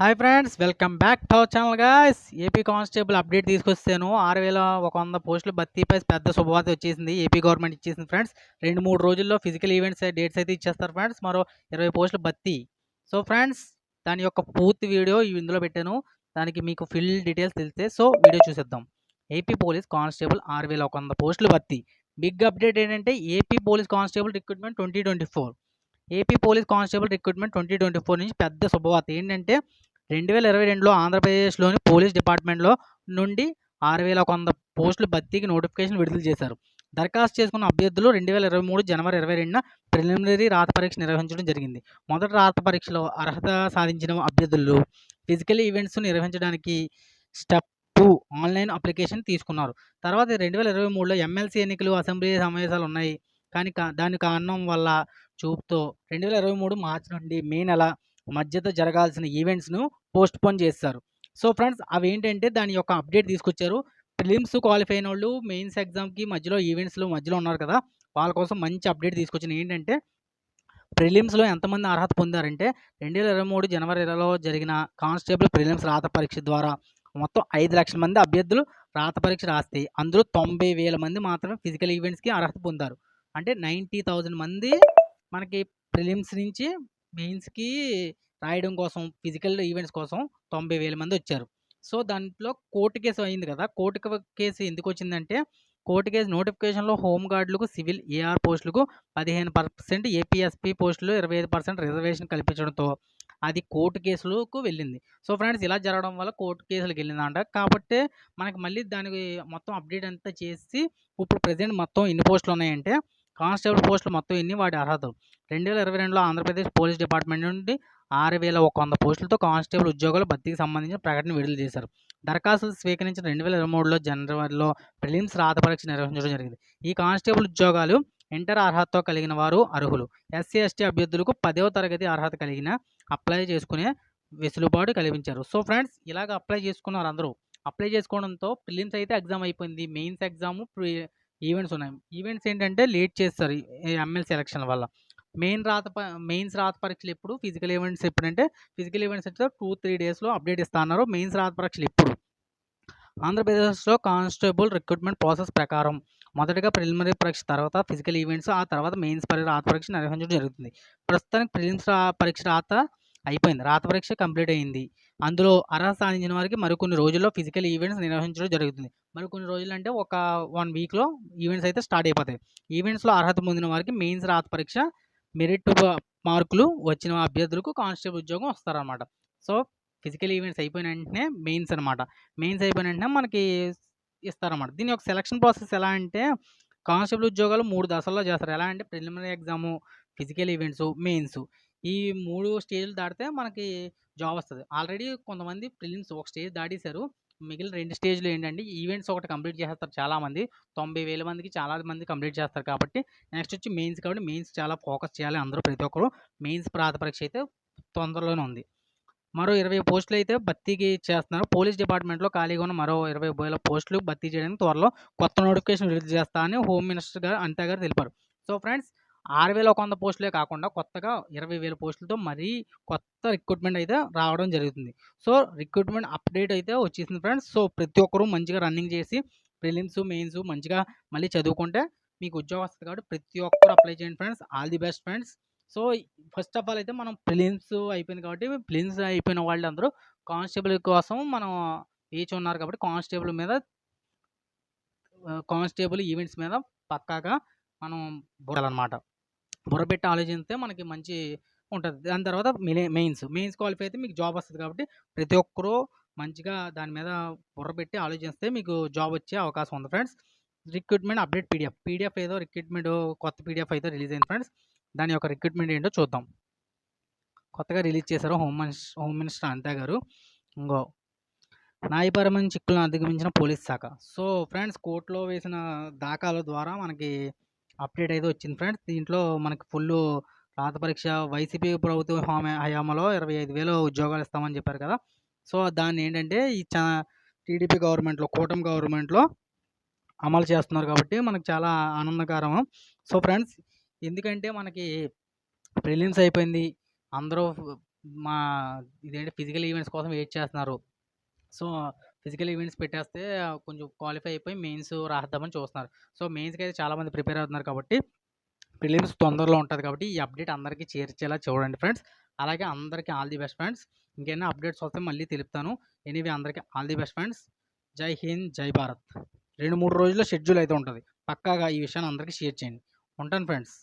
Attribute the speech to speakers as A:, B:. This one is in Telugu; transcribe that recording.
A: Hi friends welcome back to our channel guys AP constable update తీసుకొస్తాను ఆరు వేల ఒక వంద పోస్టులు భర్తీపై పెద్ద శుభవార్త వచ్చేసింది. ఏపీ గవర్నమెంట్ ఇచ్చేసింది ఫ్రెండ్స్ రెండు మూడు రోజుల్లో ఫిజికల్ ఈవెంట్స్ డేట్స్ అయితే ఇచ్చేస్తారు ఫ్రెండ్స్ మరో ఇరవై పోస్టులు భర్తీ. సో ఫ్రెండ్స్ దాని యొక్క పూర్తి వీడియో ఇందులో పెట్టాను. దానికి మీకు ఫిల్ డీటెయిల్స్ తెలిస్తే సో వీడియో చూసేద్దాం. ఏపీ పోలీస్ కానిస్టేబుల్ ఆరు వేల ఒక వంద పోస్టులు భర్తీ. బిగ్ అప్డేట్ ఏంటంటే AP police constable recruitment twenty twenty four AP police constable recruitment twenty twenty four నుంచి పెద్ద శుభవార్త ఏంటంటే రెండు వేల ఇరవై రెండులో ఆంధ్రప్రదేశ్లోని పోలీస్ డిపార్ట్మెంట్లో నుండి ఆరు వేల వంద పోస్టులు భర్తీకి నోటిఫికేషన్ విడుదల చేశారు. దరఖాస్తు చేసుకున్న అభ్యర్థులు రెండు వేల ఇరవై మూడు జనవరి ఇరవై రెండున ప్రిలిమినరీ రాత పరీక్ష నిర్వహించడం జరిగింది. మొదటి రాత పరీక్షలో అర్హత సాధించిన అభ్యర్థులు ఫిజికల్ ఈవెంట్స్ నిర్వహించడానికి స్టెప్ టూ ఆన్లైన్ అప్లికేషన్ తీసుకున్నారు. తర్వాత రెండు వేల ఇరవై మూడులో ఎమ్మెల్సీ ఎన్నికలు అసెంబ్లీ సమావేశాలు ఉన్నాయి. కానీ కా దాని కారణం వల్ల చూపుతో రెండు వేల ఇరవై మూడు మార్చి నుండి మే నెల మధ్యతో జరగాల్సిన ఈవెంట్స్ను పోస్ట్ పోన్ చేస్తారు. సో ఫ్రెండ్స్ అవి ఏంటంటే దాని యొక్క అప్డేట్ తీసుకొచ్చారు. ప్రిలిమ్స్ క్వాలిఫై అయిన వాళ్ళు మెయిన్స్ ఎగ్జామ్కి మధ్యలో ఈవెంట్స్లో మధ్యలో ఉన్నారు కదా వాళ్ళ కోసం మంచి అప్డేట్ తీసుకొచ్చిన ఏంటంటే ప్రిలిమ్స్లో ఎంతమంది అర్హత పొందారంటే రెండు వేల ఇరవై మూడు జనవరి ఇరవైలో జరిగిన కానిస్టేబుల్ ప్రిలిమ్స్ రాత పరీక్ష ద్వారా మొత్తం ఐదు లక్షల మంది అభ్యర్థులు రాత పరీక్ష రాస్తే అందులో తొంభై వేల మంది మాత్రమే ఫిజికల్ ఈవెంట్స్కి అర్హత పొందారు. అంటే నైంటీ థౌజండ్ మంది మనకి ప్రిలిమ్స్ నుంచి మెయిన్స్కి రాయడం కోసం ఫిజికల్ ఈవెంట్స్ కోసం తొంభై వేల మంది వచ్చారు. సో దాంట్లో కోర్టు కేసు అయింది కదా! కోర్టు కేసు ఎందుకు వచ్చిందంటే కోర్టు కేసు నోటిఫికేషన్లో హోమ్ గార్డులకు సివిల్ ఏఆర్ పోస్టులకు పదిహేను పర్సెంట్ ఏపీఎస్పీ పోస్టులు ఇరవై ఐదు పర్సెంట్ రిజర్వేషన్ కల్పించడంతో అది కోర్టు కేసులకు వెళ్ళింది. సో ఫ్రెండ్స్ ఇలా జరగడం వల్ల కోర్టు కేసులకు వెళ్ళిందంట. కాబట్టి మనకి మళ్ళీ దానికి మొత్తం అప్డేట్ అంతా చేసి ఇప్పుడు ప్రజెంట్ మొత్తం ఎన్ని పోస్టులు ఉన్నాయంటే కానిస్టేబుల్ పోస్టులు మొత్తం ఎన్ని వాటి అర్హతలు? రెండు వేల ఇరవై రెండులో ఆంధ్రప్రదేశ్ పోలీస్ డిపార్ట్మెంట్ నుండి ఆరు వేల ఒక వంద పోస్టులతో కానిస్టేబుల్ ఉద్యోగాల భర్తీకి సంబంధించిన ప్రకటన విడుదల చేశారు. దరఖాస్తులు స్వీకరించిన రెండు వేల ఇరవై మూడులో జనవరిలో ప్రిలిమ్స్ రాత పరీక్ష నిర్వహించడం జరిగింది. ఈ కానిస్టేబుల్ ఉద్యోగాలు ఇంటర్ అర్హతతో కలిగిన వారు అర్హులు. ఎస్సీ ఎస్టీ అభ్యర్థులకు పదవ తరగతి అర్హత కలిగిన అప్లై చేసుకునే వెసులుబాటు కల్పించారు సో ఫ్రెండ్స్ ఇలాగ అప్లై చేసుకున్నారు అందరూ అప్లై చేసుకోవడంతో ప్రిలిమ్స్ అయితే ఎగ్జామ్ అయిపోయింది. మెయిన్స్ ఎగ్జామ్ ఈవెంట్స్ ఉన్నాయి. ఈవెంట్స్ ఏంటంటే లేట్ చేస్తారు ఎమ్మెల్సీ ఎలక్షన్ వల్ల. మెయిన్ రాత ప- మెయిన్స్ రాత పరీక్షలు ఎప్పుడు ఫిజికల్ ఈవెంట్స్ ఎప్పుడంటే ఫిజికల్ ఈవెంట్స్ అయితే టూ త్రీ డేస్లో అప్డేట్ ఇస్తా అన్నారు మెయిన్స్ రాత పరీక్షలు ఎప్పుడు. ఆంధ్రప్రదేశ్లో కానిస్టేబుల్ రిక్రూట్మెంట్ ప్రాసెస్ ప్రకారం మొదటగా ప్రిలిమినరీ పరీక్ష తర్వాత ఫిజికల్ ఈవెంట్స్ ఆ తర్వాత మెయిన్స్ పరి రాత పరీక్ష నిర్వహించడం జరుగుతుంది. ప్రస్తుతానికి ప్రిలిమ్స్ రా పరీక్ష రాత అయిపోయింది. రాత పరీక్ష కంప్లీట్ అయింది. అందులో అర్హత సాధించిన వారికి మరికొన్ని రోజుల్లో ఫిజికల్ ఈవెంట్స్ నిర్వహించడం జరుగుతుంది. మరికొన్ని రోజులు అంటే ఒక వన్ వీక్లో ఈవెంట్స్ అయితే స్టార్ట్ అయిపోతాయి. ఈవెంట్స్లో అర్హత పొందిన వారికి మెయిన్స్ రాత పరీక్ష మెరిట్ మార్కులు వచ్చిన అభ్యర్థులకు కానిస్టేబుల్ ఉద్యోగం వస్తారనమాట సో ఫిజికల్ ఈవెంట్స్ అయిపోయిన వెంటనే మెయిన్స్ అనమాట మెయిన్స్ అయిపోయిన వెంటనే మనకి ఇస్తారన్నమాట. దీని యొక్క సెలక్షన్ ప్రాసెస్ ఎలా అంటే కానిస్టేబుల్ ఉద్యోగాలు మూడు దశల్లో చేస్తారు. ఎలా అంటే preliminary exam physical events mains ఈ మూడు స్టేజ్లు దాటితే మనకి జాబ్ వస్తుంది. ఆల్రెడీ కొంతమంది ప్రిలిమ్స్ ఒక స్టేజ్ దాటేశారు. మిగిలిన రెండు స్టేజ్లు ఏంటంటే ఈవెంట్స్ ఒకటి కంప్లీట్ చేస్తారు చాలామంది. తొంభై వేల మందికి చాలా మంది కంప్లీట్ చేస్తారు కాబట్టి నెక్స్ట్ వచ్చి మెయిన్స్ కాబట్టి మెయిన్స్ చాలా ఫోకస్ చేయాలి అందరూ ప్రతి ఒక్కరు. మెయిన్స్ ప్రాత పరీక్ష అయితే తొందరలోనే ఉంది. మరో ఇరవై పోస్టులు అయితే భర్తీకి చేస్తున్నారు. పోలీస్ డిపార్ట్మెంట్లో ఖాళీగా ఉన్న మరో ఇరవై వేల పోస్టులు భర్తీ చేయడానికి త్వరలో కొత్త నోటిఫికేషన్ రిలీజ్ చేస్తా అని హోమ్ మినిస్టర్ గారు అంతా గారు తెలిపారు. సో ఫ్రెండ్స్ ఆరు వేల ఒక వంద పోస్టులే కాకుండా కొత్తగా ఇరవై వేల పోస్టులతో మరీ కొత్త రిక్రూట్మెంట్ అయితే రావడం జరుగుతుంది. సో రిక్రూట్మెంట్ అప్డేట్ అయితే వచ్చేసింది ఫ్రెండ్స్. సో ప్రతి ఒక్కరూ మంచిగా రన్నింగ్ చేసి ప్రిలిమ్స్ మెయిన్స్ మంచిగా మళ్ళీ చదువుకుంటే మీకు ఉద్యోగం వస్తుంది కాబట్టి ప్రతి ఒక్కరు అప్లై చేయండి friends. All the best friends. So first of all అయితే మనం ప్రిలిమ్స్ అయిపోయింది కాబట్టి ప్రిలిమ్స్ అయిపోయిన వాళ్ళందరూ కానిస్టేబుల్ కోసం మనం వేచి ఉన్నారు కాబట్టి కానిస్టేబుల్ మీద కానిస్టేబుల్ ఈవెంట్స్ మీద పక్కాగా మనం బుడాలన్నమాట బుర్రపెట్టి ఆలోచిస్తే మనకి మంచి ఉంటుంది. దాని తర్వాత మెయిన్స్. మెయిన్స్ క్వాలిఫై అయితే మీకు జాబ్ వస్తుంది కాబట్టి ప్రతి ఒక్కరూ మంచిగా దాని మీద బుర్రబెట్టి ఆలోచిస్తే మీకు జాబ్ వచ్చే అవకాశం ఉంది friends. Recruitment update PDF. PDF ఏదో రిక్రూట్మెంట్ కొత్త పీడిఎఫ్ అయితే రిలీజ్ అయింది ఫ్రెండ్స్. దాని యొక్క రిక్రూట్మెంట్ ఏంటో చూద్దాం. కొత్తగా రిలీజ్ చేశారు home minister home minister Anitha గారు. ఇంకో. న్యాయపరమైన చిక్కులను అధిగమించిన పోలీస్ శాఖ. సో ఫ్రెండ్స్ కోర్టులో వేసిన దాఖాల ద్వారా మనకి అప్డేట్ అయితే వచ్చింది ఫ్రెండ్స్ దీంట్లో మనకి ఫుల్ రాత పరీక్ష వైసీపీ ప్రభుత్వ హామీ హయాంలో ఇరవై ఐదు వేలు ఉద్యోగాలు ఇస్తామని చెప్పారు కదా. సో దాన్ని ఏంటంటే ఈ చ టీడీపీ గవర్నమెంట్లో కూటమి గవర్నమెంట్లో అమలు చేస్తున్నారు కాబట్టి మనకు చాలా ఆనందకరం. సో ఫ్రెండ్స్ ఎందుకంటే మనకి ప్రిలిమ్స్ అయిపోయింది. అందరూ మా ఇదేంటి ఫిజికల్ ఈవెంట్స్ కోసం వెయిట్ చేస్తున్నారు. సో, ఫిజికల్ ఈవెంట్స్ పెట్టేస్తే కొంచెం క్వాలిఫై అయిపోయి మెయిన్స్ రాద్దామని చూస్తున్నారు. సో, మెయిన్స్కి అయితే చాలామంది ప్రిపేర్ అవుతున్నారు కాబట్టి ప్రిలిమ్స్ తొందరలో ఉంటుంది కాబట్టి ఈ అప్డేట్ అందరికీ చేర్చేలా చూడండి ఫ్రెండ్స్. అలాగే అందరికీ ఆల్ ది బెస్ట్ ఫ్రెండ్స్. ఇంకేమైనా అప్డేట్స్ వస్తే మళ్ళీ తెలుపుతాను. ఎనీవే అందరికీ ఆల్ ది బెస్ట్ ఫ్రెండ్స్. జై హింద్, జై భారత్. 2, 3 రోజుల్లో షెడ్యూల్ అయితే ఉంటుంది పక్కాగా ఈ విషయాన్ని అందరికీ షేర్ చేయండి. ఉంటాను ఫ్రెండ్స్.